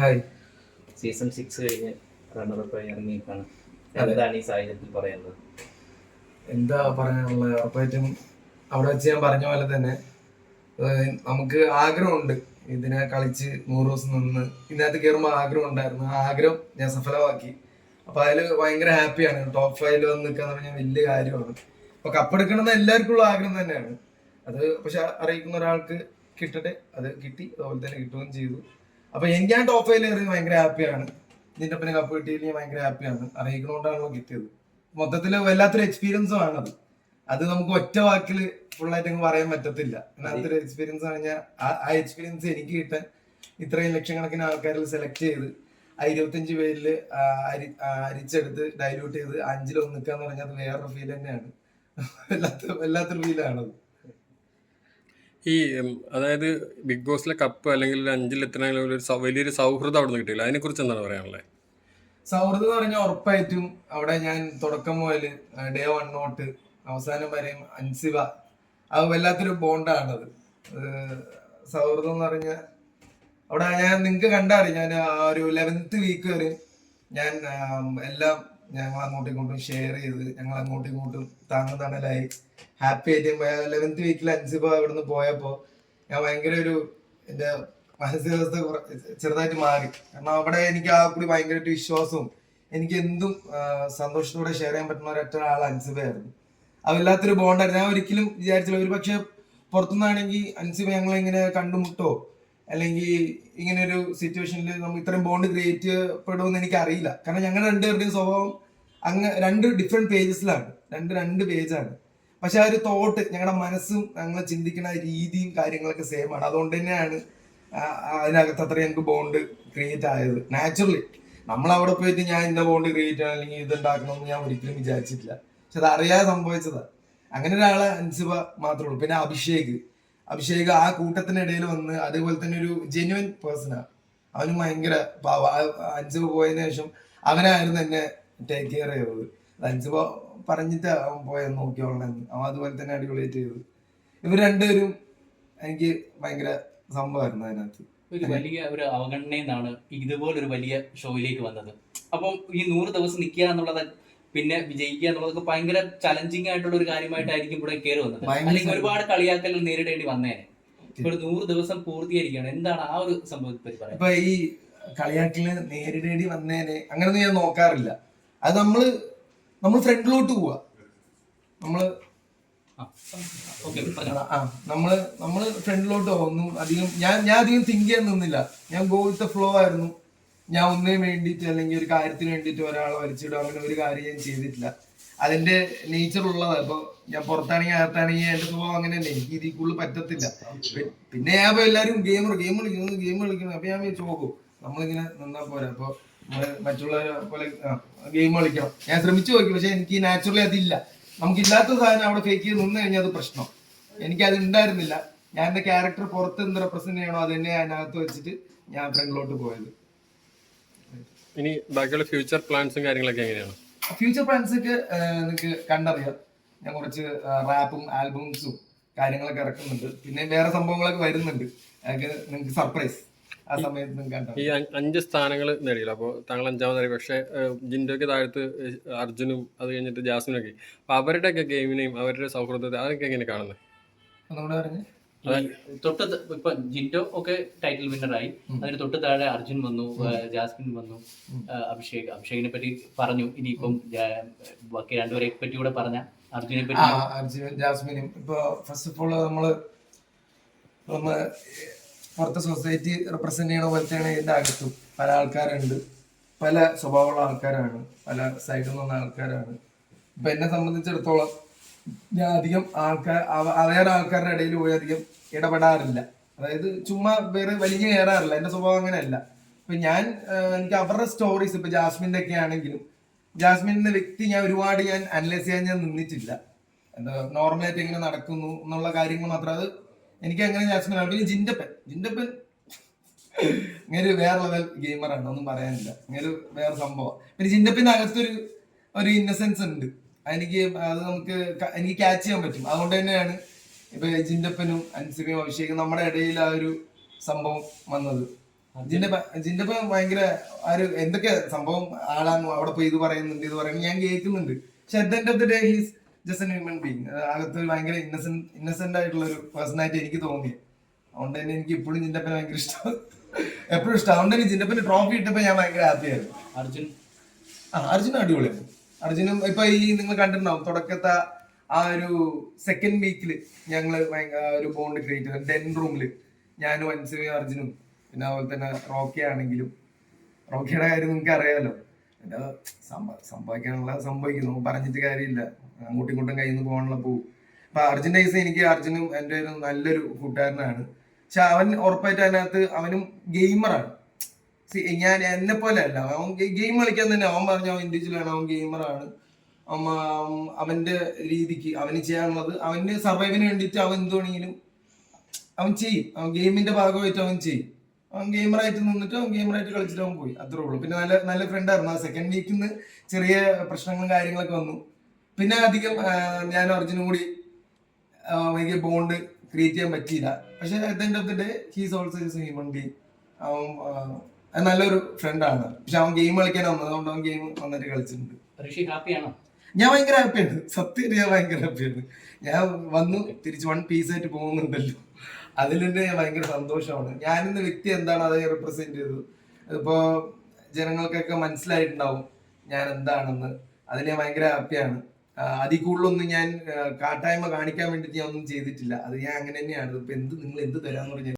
Hi. Season six കഴിഞ്ഞ് റണ്ണറപ്പായി ഇറങ്ങിയിട്ടാണ് എന്താണ് ഈ സാഹചര്യത്തിൽ പറയുന്നത് എന്താ പറയാനുള്ളത് ഉറപ്പായിട്ടും അവിടെ വെച്ച് ഞാൻ പറഞ്ഞ പോലെ തന്നെ നമുക്ക് ആഗ്രഹമുണ്ട് ഇതിനെ കളിച്ച് നൂറ് ദിവസം നിന്ന് ഇതിനകത്ത് കയറുമ്പോൾ ആഗ്രഹം ഉണ്ടായിരുന്നു. ആ ആഗ്രഹം ഞാൻ സഫലമാക്കി. അപ്പൊ അതിൽ ഭയങ്കര ഹാപ്പിയാണ്. ടോപ്പ് ഫൈവിൽ വന്ന് നിൽക്കാന്ന് പറഞ്ഞാൽ വലിയ കാര്യമാണ്. അപ്പൊ കപ്പെടുക്കണമെന്ന് എല്ലാവർക്കും ഉള്ള ആഗ്രഹം തന്നെയാണ്. അത് പക്ഷെ അറിയിക്കുന്ന ഒരാൾക്ക് കിട്ടട്ടെ? അത് കിട്ടി. അതുപോലെ തന്നെ കിട്ടുകയും ചെയ്തു. അപ്പൊ എനിക്ക് ഞാൻ ടോപ്പ് ഫൈവിൽ കയറി ഭയങ്കര ഹാപ്പിയാണ് നിന്റെ പിന്നെ കപ്പ് കിട്ടിയില്ല ഞാൻ ഭയങ്കര ഹാപ്പിയാണ് അറിയിക്കുന്നതുകൊണ്ടാണല്ലോ കിട്ടിയത് മൊത്തത്തിൽ വല്ലാത്തൊരു എക്സ്പീരിയൻസും ആണ് അത്. നമുക്ക് ഒറ്റ വാക്കിൽ ഫുള്ളായിട്ട് അങ്ങ് പറയാൻ പറ്റത്തില്ല. അങ്ങനത്തൊരു എക്സ്പീരിയൻസ് ആണ് ഞാൻ ആ- എക്സ്പീരിയൻസ് എനിക്ക് കിട്ടാൻ ഇത്രയും ലക്ഷക്കണക്കിന് ആൾക്കാരിൽ സെലക്ട് ചെയ്ത് ആ ഇരുപത്തഞ്ച് പേരിൽ അരി അരിച്ചെടുത്ത് ഡൈല്യൂട്ട് ചെയ്ത് അഞ്ചിൽ ഒന്നിക്കാന്ന് പറഞ്ഞാൽ അത് വേറൊരു ഫീൽ തന്നെയാണ്. വല്ലാത്ത വല്ലാത്തൊരു ഫീലാണത് ഈ അതായത് ബിഗ് ബോസിലെ കപ്പ് അല്ലെങ്കിൽ അഞ്ചിലെത്തണ ഒരു സൗ- വലിയൊരു സൗഹൃദം അവിടെ നിന്ന് അതിനെ കുറിച്ച് എന്താണ് പറയാനുള്ളത് സൗഹൃദം എന്ന് പറഞ്ഞാൽ ഉറപ്പായിട്ടും അവിടെ ഞാൻ തുടക്കം മുതൽ ഡേ വൺ നോട്ട് അവസാനം വരെയും അൻസിബ അത് വല്ലാത്തൊരു ബോണ്ടാണത്. സൗഹൃദം എന്ന് പറഞ്ഞാൽ അവിടെ ഞാൻ നിങ്ങൾക്ക് കണ്ടറിയാം. ഞാൻ ആ ഒരു ലെവൻത്ത് വീക്ക് വരെ ഞാൻ എല്ലാം ഞങ്ങൾ അങ്ങോട്ടും ഇങ്ങോട്ടും ഷെയർ ചെയ്ത് ഞങ്ങൾ അങ്ങോട്ടും ഇങ്ങോട്ടും താങ്ങും തണലായി ഹാപ്പി ആയിട്ട് ലെവൻത്ത് വീക്കിൽ അൻസിബ ഇവിടുന്ന് പോയപ്പോൾ ഞാൻ ഭയങ്കര ഒരു എന്റെ മാനസികാവസ്ഥ ചെറുതായിട്ട് മാറി. കാരണം അവിടെ എനിക്ക് ആ കൂടി ഭയങ്കരമായിട്ട് വിശ്വാസവും എനിക്ക് എന്തും സന്തോഷത്തോടെ ഷെയർ ചെയ്യാൻ പറ്റുന്ന ഒരൊറ്റ ഒരാൾ അൻസിബയായിരുന്നു അതില്ലാത്തൊരു ബോണ്ടായിരുന്നു ഞാൻ ഒരിക്കലും വിചാരിച്ചില്ല. ഒരു പക്ഷെ പുറത്തുനിന്നാണെങ്കിൽ അൻസിബ ഞങ്ങൾ ഇങ്ങനെ കണ്ടുമുട്ടോ? അല്ലെങ്കിൽ ഇങ്ങനെ ഒരു സിറ്റുവേഷനിൽ നമുക്ക് ഇത്രയും ബോണ്ട് ക്രിയേറ്റ് ചെയ്യപ്പെടുമെന്ന് എനിക്ക് അറിയില്ല കാരണം ഞങ്ങൾ രണ്ടുപേരുടെയും സ്വഭാവം അങ്ങ് രണ്ട് ഡിഫറെന്റ് പേജസിലാണ് രണ്ട് രണ്ട് പേജാണ് പക്ഷെ ആ ഒരു തോട്ട് ഞങ്ങളുടെ മനസ്സും ഞങ്ങൾ ചിന്തിക്കുന്ന രീതിയും കാര്യങ്ങളൊക്കെ സെയിം ആണ്. അതുകൊണ്ട് തന്നെയാണ് അതിനകത്ത് അത്ര ഞങ്ങൾക്ക് ബോണ്ട് ക്രിയേറ്റ് ആയത്. നാച്ചുറലി നമ്മൾ അവിടെ പോയിട്ട് ഞാൻ ഇന്ന ബോണ്ട് ക്രിയേറ്റ് ചെയ്യണം അല്ലെങ്കിൽ ഇത് ഉണ്ടാക്കണമെന്ന് ഞാൻ ഒരിക്കലും വിചാരിച്ചിട്ടില്ല. പക്ഷെ അത് അറിയാതെ സംഭവിച്ചതാ. അങ്ങനെ ഒരാളെ അൻസിബ മാത്രമേ ഉള്ളൂ. പിന്നെ അഭിഷേക്. അഭിഷേക് ആ കൂട്ടത്തിനിടയിൽ വന്ന് അതേപോലെ തന്നെ ഒരു ജെന്യുവൻ പേഴ്സണാണ് അവനും ഭയങ്കര അൻസിബ പോയതിനു ശേഷം അവനായിരുന്നു എന്നെ ടേക്ക് കെയർ ചെയ്തത്. അൻസിബ പറഞ്ഞിട്ട് അവൻ പോയ നോക്കിയോളണം അവൻ അതുപോലെ തന്നെ അടിപൊളിയായിട്ട് ചെയ്തു ഇവർ രണ്ടുപേരും എനിക്ക് ഭയങ്കര സംഭവമായിരുന്നു അതിനകത്ത്. ഒരു വലിയ ഒരു അവഗണനയെന്നാണ് ഇതുപോലെ ഇതുപോലൊരു വലിയ ഷോയിലേക്ക് വന്നത്. അപ്പം ഈ നൂറ് ദിവസം നിൽക്കുക എന്നുള്ളത് പിന്നെ വിജയിക്കുക എന്നുള്ളതൊക്കെ ഭയങ്കര ചലഞ്ചിങ് ആയിട്ടുള്ള ഒരു കാര്യമായിട്ടായിരിക്കും ഇവിടെ കയറി വന്നത്. അല്ലെങ്കിൽ ഒരുപാട് കളിയാക്കൽ നേരിടേണ്ടി വന്നേനെ ഇപ്പൊ നൂറ് ദിവസം പൂർത്തീകരിക്കുകയാണ്. എന്താണ് ആ ഒരു സംഭവത്തെ പറ്റി പറയുന്നത് ഈ കളിയാക്കൽ നേരിടേണ്ടി വന്നേനെ അങ്ങനൊന്നും ഞാൻ നോക്കാറില്ല. അത് നമ്മൾ നമ്മൾ ഫ്രണ്ടിലോട്ട് പോവാ. നമ്മൾ ആ നമ്മൾ നമ്മൾ ഫ്രണ്ടിലോട്ട് ഒന്നും അധികം ഞാൻ ഞാൻ അധികം തിങ്ക് ചെയ്യാൻ നിന്നില്ല. ഞാൻ ഗോ വിത്ത് ഫ്ലോ ആയിരുന്നു. ഞാൻ ഒന്നിനു വേണ്ടിയിട്ട് അല്ലെങ്കിൽ ഒരു കാര്യത്തിന് വേണ്ടിയിട്ട് ഒരാളെ വലിച്ചിടുക അങ്ങനെ ഒരു കാര്യം ഞാൻ ചെയ്തിട്ടില്ല. അതിന്റെ നേച്ചർ ഉള്ളതാ. ഇപ്പൊ ഞാൻ പുറത്താണെങ്കിൽ അകത്താണെങ്കിൽ എന്റെ സ്വഭാവം അങ്ങനെ തന്നെ. എനിക്ക് ഇതിൽ കൂടുതൽ പറ്റത്തില്ല. പിന്നെ ഞാൻ ഇപ്പൊ എല്ലാരും ഗെയിമർ ഗെയിം കളിക്കുന്നു ഗെയിം കളിക്കുന്നു അപ്പൊ ഞാൻ ചോക്കും നമ്മളിങ്ങനെ നിന്നാ പോരാ. അപ്പൊ മറ്റുള്ളവരെ പോലെ ഗെയിം കളിക്കണം. ഞാൻ ശ്രമിച്ചു നോക്കി പക്ഷെ എനിക്ക് നാച്ചുറലി അതില്ല. നമുക്കില്ലാത്ത സാധനം അവിടെ ഫേക്ക് ചെയ്ത് നിന്ന് കഴിഞ്ഞാൽ അത് പ്രശ്നം. എനിക്ക് അത് ഉണ്ടായിരുന്നില്ല. ഞാൻ എന്റെ ക്യാരക്ടർ പുറത്ത് എന്ത് റെപ്രസെന്റ് ചെയ്യണോ അത് തന്നെ അതിനകത്ത് വെച്ചിട്ട് ഞാൻ ഫ്രണ്ടിലോട്ട് പോയത്. ഇനി ബാക്കിയുള്ള ഫ്യൂച്ചർ പ്ലാൻസും കാര്യങ്ങളൊക്കെ എങ്ങനെയാണ്? ഫ്യൂച്ചർ പ്ലാൻസ് ഒക്കെ നിങ്ങൾക്ക് കണ്ടറിയാം. ഞാൻ കുറച്ച് റാപ്പും ആൽബംസും കാര്യങ്ങളൊക്കെ ഇറക്കുന്നുണ്ട്. പിന്നെ വേറെ സംഭവങ്ങളൊക്കെ വരുന്നുണ്ട്. അതൊക്കെ നിങ്ങൾക്ക് സർപ്രൈസ് ആ സമയത്ത് നിങ്ങൾക്ക് കണ്ടോ ഈ അഞ്ച് സ്ഥാനങ്ങൾ നേടിയില്ല. അപ്പോൾ താങ്കൾ അഞ്ചാമതായി പക്ഷേ ജിൻഡോയ്ക്ക് താഴത്ത് അർജുനും അത് കഴിഞ്ഞിട്ട് ജാസ്മിനൊക്കെ. അപ്പോൾ അവരുടെയൊക്കെ ഗെയിമിനെയും അവരുടെ സൗഹൃദത്തെ അതൊക്കെ എങ്ങനെ കാണുന്നത്? ഒന്നുകൂടെ പറഞ്ഞു. തൊട്ട് ഇപ്പൊ ജിൻഡോ ഒക്കെ ടൈറ്റിൽ വിന്നറായി അതിന് തൊട്ട് താഴെ അർജുൻ വന്നു ജാസ്മിൻ വന്നു അഭിഷേക്. അഭിഷേകിനെ പറ്റി പറഞ്ഞു. ഇനിയിപ്പം ബാക്കി രണ്ടുപേരെ പറ്റി കൂടെ പറഞ്ഞ അർജുനെ ആ പറ്റി. അർജുനും ജാസ്മിനും. ഇപ്പൊ ഫസ്റ്റ് ഓഫ് ഓൾ നമ്മൾ പുറത്തെ സൊസൈറ്റി റെപ്രസെന്റ് ചെയ്യണ പോലത്തെയാണ് ഇതിന്റെ അകത്തും. പല ആൾക്കാരുണ്ട്. പല സ്വഭാവമുള്ള ആൾക്കാരാണ്. പല സൈഡിൽ നിന്നുള്ള ആൾക്കാരാണ്. ഇപ്പൊ എന്നെ സംബന്ധിച്ചിടത്തോളം ഞാൻ അധികം ആൾക്കാർ അറിയാൻ ആൾക്കാരുടെ ഇടയിൽ പോയി അധികം ഇടപെടാറില്ല. അതായത് ചുമ്മാ വേറെ വലിയ കയറാറില്ല. എന്റെ സ്വഭാവം അങ്ങനെയല്ല. ഇപ്പൊ ഞാൻ എനിക്ക് അവരുടെ സ്റ്റോറീസ് ഇപ്പൊ ജാസ്മിന്റെ ഒക്കെ ആണെങ്കിലും ജാസ്മിൻ എന്ന വ്യക്തി ഞാൻ ഒരുപാട് ഞാൻ അനലൈസ് ചെയ്യാൻ ഞാൻ നിന്നിട്ടില്ല. എന്താ നോർമലായിട്ട് എങ്ങനെ നടക്കുന്നു എന്നുള്ള കാര്യങ്ങൾ മാത്രം. അത് എനിക്ക് അങ്ങനെ ജാസ്മിനാണ് പിന്നെ ജിൻഡപ്പൻ. ജിൻഡപ്പൻ ഇങ്ങനെ വേറെ ലെവൽ ഗെയിമറാണ് ഒന്നും പറയാനില്ല. ഇങ്ങനെ വേറെ സംഭവം. പിന്നെ ജിൻഡപ്പിന്റെ അകത്തൊരു ഒരു ഇന്നസെൻസ് ഉണ്ട്. എനിക്ക് അത് നമുക്ക് എനിക്ക് ക്യാച്ച് ചെയ്യാൻ പറ്റും. അതുകൊണ്ട് തന്നെയാണ് ഇപ്പൊ ജിൻഡപ്പനും അൻസിബയും അഭിഷേകും നമ്മുടെ ഇടയിൽ ആ ഒരു സംഭവം വന്നത്. ജിന്റെ ഭയങ്കര ആ ഒരു എന്തൊക്കെ സംഭവം ആളാണ് അവിടെ പോയി ഇത് പറയുന്നുണ്ട് ഇത് പറയുന്നു ഞാൻ കേൾക്കുന്നുണ്ട്. പക്ഷെ at the end of the day he's just an human being അകത്ത് ഭയങ്കര ഇന്നസെന്റ് ഇന്നസെന്റ് ആയിട്ടുള്ള ഒരു പേഴ്സൺ ആയിട്ട് എനിക്ക് തോന്നി. അതുകൊണ്ട് തന്നെ എനിക്ക് ഇപ്പോഴും ജിന്റപ്പനെ ഭയങ്കര ഇഷ്ടം. എപ്പോഴും ഇഷ്ടം. അതുകൊണ്ട് തന്നെ ജിന്റപ്പന് ട്രോഫി ഇട്ടപ്പോ ഞാൻ ഭയങ്കര ഹാപ്പി ആയിരുന്നു. അർജുൻ. ആ അർജുൻ അടിപൊളിയാണ് അർജുനും ഇപ്പൊ ഈ നിങ്ങൾ കണ്ടിട്ടുണ്ടാവും തുടക്കത്തെ ആ ഒരു സെക്കൻഡ് വീക്കിൽ ഞങ്ങൾ ഒരു ബോണ്ട് ക്രിയേറ്റ് ചെയ്തു. ഡെൻ റൂമിൽ ഞാനും അൻസുവയും അർജുനും പിന്നെ അതുപോലെ തന്നെ റോക്കി ആണെങ്കിലും. റോക്കിയുടെ കാര്യം നിങ്ങൾക്ക് അറിയാലോ സംഭ- സംഭവിക്കാനുള്ള സംഭവിക്കും നമുക്ക് പറഞ്ഞിട്ട് കാര്യമില്ല. അങ്ങോട്ടും ഇങ്ങോട്ടും കയ്യിൽ നിന്ന് പോകാനുള്ള പോകും അപ്പൊ അർജന്റൈസ് എനിക്ക് അർജുനും എന്റെ ഒരു നല്ലൊരു കൂട്ടുകാരനാണ്. പക്ഷെ അവൻ ഉറപ്പായിട്ട് അതിനകത്ത് അവനും ഗെയിമറാണ് ഞാൻ എന്നെ പോലെ അല്ല. അവൻ ഗെയിം കളിക്കാൻ തന്നെ അവൻ പറഞ്ഞ അവൻ ഇൻഡിവിജ്വൽ ആണ്. അവൻ ഗെയിമറാണ് അവന്റെ രീതിക്ക് അവന് ചെയ്യാനുള്ളത് അവന് സർവൈവിന് വേണ്ടിയിട്ട് അവൻ എന്ത് വേണമെങ്കിലും അവൻ ചെയ്യും. അവൻ ഗെയിമിന്റെ ഭാഗമായിട്ട് അവൻ ചെയ്യും. അവൻ ഗെയിമറായിട്ട് നിന്നിട്ട് അവൻ ഗെയിമറായിട്ട് കളിച്ചിട്ട് അവൻ പോയി. അത്രേ ഉള്ളൂ. പിന്നെ നല്ല നല്ല ഫ്രണ്ട് ആയിരുന്നു. ആ സെക്കൻഡ് വീക്കിൽ നിന്ന് ചെറിയ പ്രശ്നങ്ങളും കാര്യങ്ങളൊക്കെ വന്നു. പിന്നെ അധികം ഞാൻ അർജുനും കൂടി എനിക്ക് ബോണ്ട് ക്രിയേറ്റ് ചെയ്യാൻ പറ്റിയില്ല. പക്ഷെ at end of the day he's also is human being അവൻ നല്ലൊരു ഫ്രണ്ടാണ് പക്ഷെ അവൻ ഗെയിം കളിക്കാൻ വന്നത് അതുകൊണ്ട് അവൻ ഗെയിം നന്നായിട്ട് കളിച്ചിട്ടുണ്ട്. ഋഷി ഹാപ്പിയാണോ ഞാൻ ഭയങ്കര ഹാപ്പിയാണ് സത്യം ഞാൻ ഭയങ്കര ഹാപ്പിയാണ് ഞാൻ വന്നു തിരിച്ച് വൺ പീസ് ആയിട്ട് പോകുന്നുണ്ടല്ലോ. ഞാൻ ഭയങ്കര സന്തോഷമാണ്. ഞാനിന്ന് വ്യക്തി എന്താണ് അത് റിപ്രസെന്റ് ചെയ്തത്? ഇപ്പോ ജനങ്ങൾക്കൊക്കെ മനസ്സിലായിട്ടുണ്ടാവും ഞാൻ എന്താണെന്ന് അതിൽ ഞാൻ ഭയങ്കര ഹാപ്പിയാണ് അതിൽ കൂടുതലൊന്നും ഞാൻ കാട്ടായ്മ കാണിക്കാൻ വേണ്ടിയിട്ട് ഞാൻ ഒന്നും ചെയ്തിട്ടില്ല. അത് ഞാൻ അങ്ങനെ തന്നെയാണ്. ഇപ്പൊ എന്ത് നിങ്ങൾ എന്ത് തരാന്ന് പറഞ്ഞാൽ